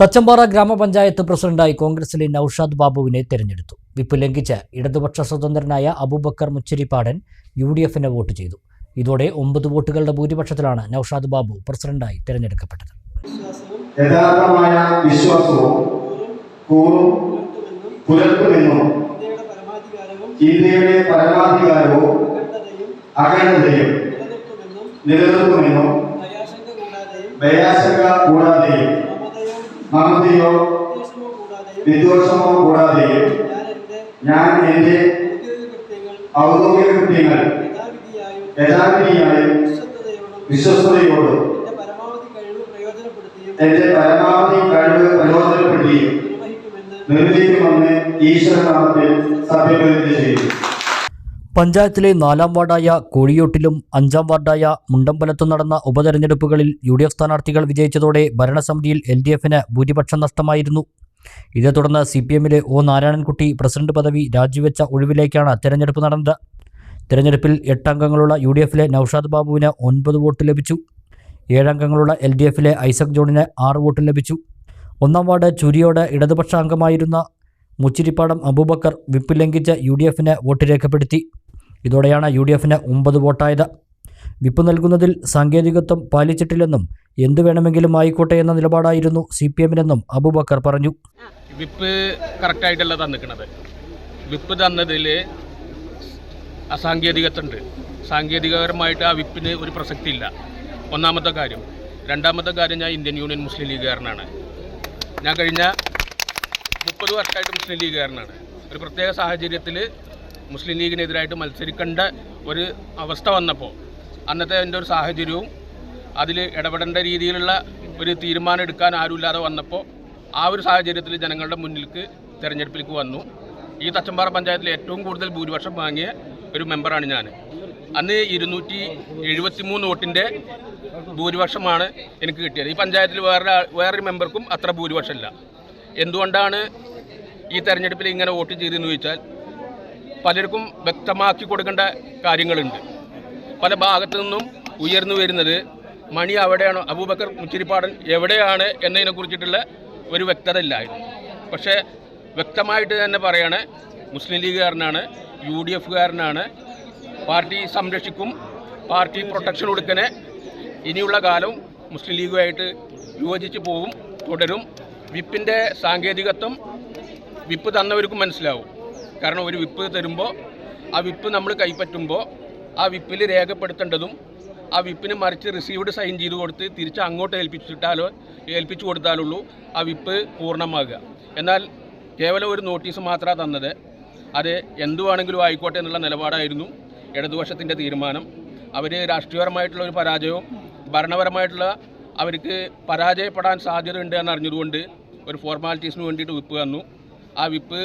തച്ചമ്പാറ ഗ്രാമപഞ്ചായത്ത് പ്രസിഡന്റായി കോൺഗ്രസിലെ നൌഷാദ് ബാബുവിനെ തെരഞ്ഞെടുത്തു. വിപ്പ് ലംഘിച്ച് ഇടതുപക്ഷ സ്വതന്ത്രനായ അബൂബക്കർ മുച്ചരിപ്പാടൻ യു ഡി എഫിന് വോട്ട് ചെയ്തു. ഇതോടെ ഒമ്പത് വോട്ടുകളുടെ ഭൂരിപക്ഷത്തിലാണ് നൌഷാദ് ബാബു പ്രസിഡന്റായി തെരഞ്ഞെടുക്കപ്പെട്ടത്. യഥാർത്ഥമായ വിശ്വാസവും പരമാധികാരവും നിലനിർത്തുമെന്നും ഭയാശങ്ക കൂടാതെയും മമതയോ വിദ്വേഷമോ കൂടാതെയും ഞാൻ എന്റെ ഔദ്യോഗിക കൃത്യങ്ങൾ യഥാവിധിയായും വിശ്വസ്തയോടും എന്റെ പരമാവധി കഴിവ് പ്രയോജനപ്പെടുത്തിയും നിർവഹിക്കുമെന്ന് ഈശ്വരനാമത്തിൽ സത്യപ്രതിജ്ഞ ചെയ്തു പഞ്ചായത്തിലെ നാലാം വാർഡായ കോഴിയോട്ടിലും അഞ്ചാം വാർഡായ മുണ്ടമ്പലത്തും നടന്ന ഉപതെരഞ്ഞെടുപ്പുകളിൽ യു ഡി എഫ് സ്ഥാനാർത്ഥികൾ വിജയിച്ചതോടെ ഭരണസമിതിയിൽ എൽ ഡി എഫിന് ഭൂരിപക്ഷം നഷ്ടമായിരുന്നു. ഇതേ തുടർന്ന് സി പി എമ്മിലെ ഒ നാരായണൻകുട്ടി പ്രസിഡന്റ് പദവി രാജിവെച്ച ഒഴിവിലേക്കാണ് തെരഞ്ഞെടുപ്പ് നടന്നത്. തെരഞ്ഞെടുപ്പിൽ എട്ടംഗങ്ങളുള്ള യു ഡി എഫിലെ നൌഷാദ് ബാബുവിന് ഒൻപത് വോട്ട് ലഭിച്ചു. ഏഴംഗങ്ങളുള്ള എൽ ഡി എഫിലെ ഐസക് ജോണിന് ആറ് വോട്ട് ലഭിച്ചു. ഒന്നാം വാർഡ് ചുരിയോട് ഇടതുപക്ഷ അംഗമായിരുന്ന മുച്ചിരിപ്പാടം അബൂബക്കർ വിപ്പ് ലംഘിച്ച് യു ഡി എഫിന് വോട്ട് രേഖപ്പെടുത്തി. ഇതോടെയാണ് യു ഡി എഫിന് ഒമ്പത് വോട്ടായത്. വിപ്പ് നൽകുന്നതിൽ സാങ്കേതികത്വം പാലിച്ചിട്ടില്ലെന്നും എന്തു വേണമെങ്കിലും ആയിക്കോട്ടെ എന്ന നിലപാടായിരുന്നു സി പി എമ്മിനെന്നും അബൂബക്കർ പറഞ്ഞു. വിപ്പ് കറക്റ്റായിട്ടല്ല തന്നിക്കണത്. വിപ്പ് തന്നതിൽ അസാങ്കേതികത്തുണ്ട് സാങ്കേതികപരമായിട്ട് ആ വിപ്പിന് ഒരു പ്രസക്തി ഇല്ല ഒന്നാമത്തെ കാര്യം. രണ്ടാമത്തെ കാര്യം ഞാൻ ഇന്ത്യൻ യൂണിയൻ മുസ്ലിം ലീഗുകാരനാണ്. ഞാൻ കഴിഞ്ഞ മുപ്പത് വർഷമായിട്ട് മുസ്ലിം ലീഗുകാരനാണ്. ഒരു പ്രത്യേക സാഹചര്യത്തിൽ മുസ്ലിം ലീഗിനെതിരായിട്ട് മത്സരിക്കേണ്ട ഒരു അവസ്ഥ വന്നപ്പോൾ അന്നത്തെ എന്റെ ഒരു സാഹചര്യവും അതിൽ ഇടപെടേണ്ട രീതിയിലുള്ള ഒരു തീരുമാനം എടുക്കാൻ ആരുമില്ലാതെ വന്നപ്പോൾ ആ ഒരു സാഹചര്യത്തിൽ ജനങ്ങളുടെ മുന്നിലേക്ക് തിരഞ്ഞെടുപ്പിലേക്ക് വന്നു. ഈ തച്ചമ്പാറ പഞ്ചായത്തിൽ ഏറ്റവും കൂടുതൽ ഭൂരിപക്ഷം വാങ്ങിയ ഒരു മെമ്പറാണ് ഞാൻ. അന്ന് ഇരുന്നൂറ്റി എഴുപത്തി മൂന്ന് വോട്ടിന്റെ ഭൂരിപക്ഷമാണ് എനിക്ക് കിട്ടിയത്. ഈ പഞ്ചായത്തിൽ വേറെ വേറൊരു മെമ്പർക്കും അത്ര ഭൂരിപക്ഷമില്ല. എന്തുകൊണ്ടാണ് ഈ തെരഞ്ഞെടുപ്പിൽ ഇങ്ങനെ വോട്ട് ചെയ്തതെന്ന് ചോദിച്ചാൽ പലർക്കും വ്യക്തമാക്കി കൊടുക്കേണ്ട കാര്യങ്ങളുണ്ട്. പല ഭാഗത്തു നിന്നും ഉയർന്നു വരുന്നത് മണി അവിടെയാണോ? അബൂബക്കർ മുച്ചിരിപ്പാടൻ എവിടെയാണ് എന്നതിനെ കുറിച്ചിട്ടുള്ള ഒരു വ്യക്തത ഇല്ലായിരുന്നു പക്ഷേ വ്യക്തമായിട്ട് തന്നെ പറയാണ് മുസ്ലിം ലീഗുകാരനാണ് യു ഡി എഫുകാരനാണ് പാർട്ടി സംരക്ഷിക്കും പാർട്ടി പ്രൊട്ടക്ഷൻ കൊടുക്കനെ ഇനിയുള്ള കാലം മുസ്ലിം ലീഗുമായിട്ട് യോജിച്ച് പോകും തുടരും. വിപ്പിന്റെ സാങ്കേതികത്വം വിപ്പ് തന്നവർക്കും മനസ്സിലാവും. കാരണം ഒരു വിപ്പ് തരുമ്പോൾ ആ വിപ്പ് നമ്മൾ കൈപ്പറ്റുമ്പോൾ ആ വിപ്പിൽ രേഖപ്പെടുത്തേണ്ടതും ആ വിപ്പിന് മറിച്ച് റിസീവ്ഡ് സൈൻ ചെയ്ത് കൊടുത്ത് തിരിച്ച് അങ്ങോട്ട് ഏൽപ്പിച്ചിട്ടാലോ ഏൽപ്പിച്ചു കൊടുത്താലുള്ളൂ ആ വിപ്പ് പൂർണമാകുക. എന്നാൽ കേവലം ഒരു നോട്ടീസ് മാത്രമാണ് തന്നത്. അത് എന്തുവാണെങ്കിലും ആയിക്കോട്ടെ എന്നുള്ള നിലപാടായിരുന്നു ഇടതുപക്ഷത്തിന്റെ തീരുമാനം. അവർ രാഷ്ട്രീയപരമായിട്ടുള്ള ഒരു പരാജയവും ഭരണപരമായിട്ടുള്ള അവർക്ക് പരാജയപ്പെടാൻ സാധ്യതയുണ്ട് എന്നറിഞ്ഞതുകൊണ്ട് ഒരു ഫോർമാലിറ്റീസിന് വേണ്ടിയിട്ട് വിപ്പ് തന്നു. ആ വിപ്പ്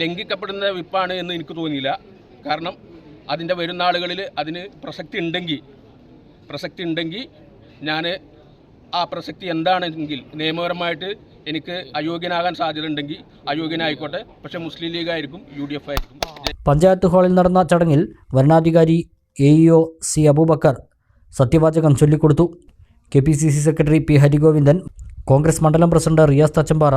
ലംഘിക്കപ്പെടുന്ന വിപ്പാണ് എന്ന് എനിക്ക് തോന്നിയില്ല. കാരണം അതിന്റെ വരുന്ന ആളുകളിൽ അതിന് പ്രസക്തി ഉണ്ടെങ്കിൽ പ്രസക്തി ഉണ്ടെങ്കിൽ ഞാൻ ആ പ്രസക്തി എന്താണെങ്കിൽ നിയമപരമായിട്ട് എനിക്ക് അയോഗ്യനാകാൻ സാധ്യത ഉണ്ടെങ്കിൽ അയോഗ്യനായിക്കോട്ടെ. പക്ഷേ മുസ്ലിം ലീഗ് ആയിരിക്കും യു ഡി എഫ് ആയിരിക്കും. പഞ്ചായത്ത് ഹാളിൽ നടന്ന ചടങ്ങിൽ വരണാധികാരി A E O C Abubakar സത്യവാചകം ചൊല്ലിക്കൊടുത്തു. K P C C secretary P Harigovindan Congress മണ്ഡലം പ്രസിഡന്റ് റിയാസ് തച്ചമ്പാറ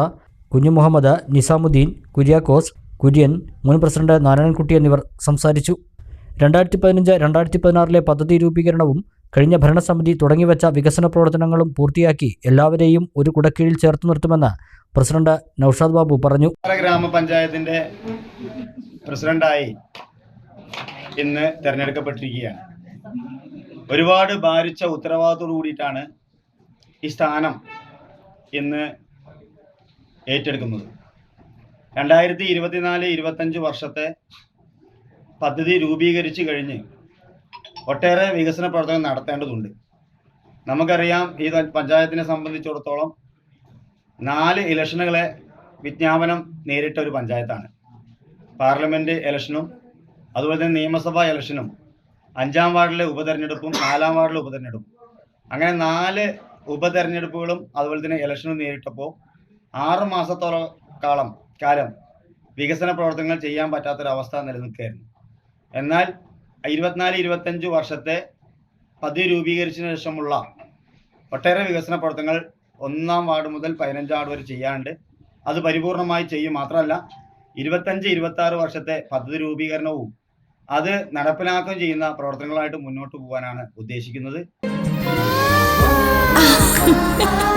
കുഞ്ഞു മുഹമ്മദ് നിസാമുദ്ദീൻ കുര്യാക്കോസ് കുര്യൻ മുൻ പ്രസിഡന്റ് നാരായണൻകുട്ടി എന്നിവർ സംസാരിച്ചു. രണ്ടായിരത്തി പതിനഞ്ച് രണ്ടായിരത്തി പതിനാറിലെ പദ്ധതി രൂപീകരണവും കഴിഞ്ഞ ഭരണസമിതി തുടങ്ങിവെച്ച വികസന പ്രവർത്തനങ്ങളും പൂർത്തിയാക്കി എല്ലാവരെയും ഒരു കുടക്കീഴിൽ ചേർത്ത് നിർത്തുമെന്ന് പ്രസിഡന്റ് നൌഷാദ് ബാബു പറഞ്ഞു. ഗ്രാമപഞ്ചായത്തിന്റെ പ്രസിഡന്റായി ഇന്ന് തെരഞ്ഞെടുക്കപ്പെട്ടിരിക്കുകയാണ്. ഒരുപാട് ഭാരിച്ച ഉത്തരവാദിത്തോടു കൂടിയിട്ടാണ് ഈ സ്ഥാനം ഇന്ന് ഏറ്റെടുക്കുന്നത്. രണ്ടായിരത്തി ഇരുപത്തിനാല് ഇരുപത്തഞ്ച് വർഷത്തെ പദ്ധതി രൂപീകരിച്ച് കഴിഞ്ഞ് ഒട്ടേറെ വികസന പ്രവർത്തനം നടത്തേണ്ടതുണ്ട്. നമുക്കറിയാം ഈ പഞ്ചായത്തിനെ സംബന്ധിച്ചിടത്തോളം നാല് ഇലക്ഷനുകളെ വിജ്ഞാപനം നേരിട്ട ഒരു പഞ്ചായത്താണ്. പാർലമെന്റ് ഇലക്ഷനും അതുപോലെ തന്നെ നിയമസഭാ ഇലക്ഷനും അഞ്ചാം വാർഡിലെ ഉപതെരഞ്ഞെടുപ്പും നാലാം വാർഡിലെ ഉപതെരഞ്ഞെടുപ്പും. അങ്ങനെ നാല് ഉപതെരഞ്ഞെടുപ്പുകളും അതുപോലെ തന്നെ ഇലക്ഷനും നേരിട്ടപ്പോൾ ആറ് മാസത്തോളം കാലം കാലം വികസന പ്രവർത്തനങ്ങൾ ചെയ്യാൻ പറ്റാത്തൊരവസ്ഥ നിലനിൽക്കുകയായിരുന്നു. എന്നാൽ ഇരുപത്തിനാല് ഇരുപത്തഞ്ച് വർഷത്തെ പതി രൂപീകരിച്ചതിന് ശേഷമുള്ള ഒട്ടേറെ വികസന പ്രവർത്തനങ്ങൾ ഒന്നാം വാർഡ് മുതൽ പതിനഞ്ചാം വാർഡ് വരെ ചെയ്യാണ്ട് അത് പരിപൂർണമായി ചെയ്യും മാത്രമല്ല ഇരുപത്തഞ്ച് ഇരുപത്തി ആറ് വർഷത്തെ പദ്ധതി രൂപീകരണവും അത് നടപ്പിലാക്കുകയും ചെയ്യുന്ന പ്രവർത്തനങ്ങളായിട്ട് മുന്നോട്ട് പോകാനാണ് ഉദ്ദേശിക്കുന്നത്.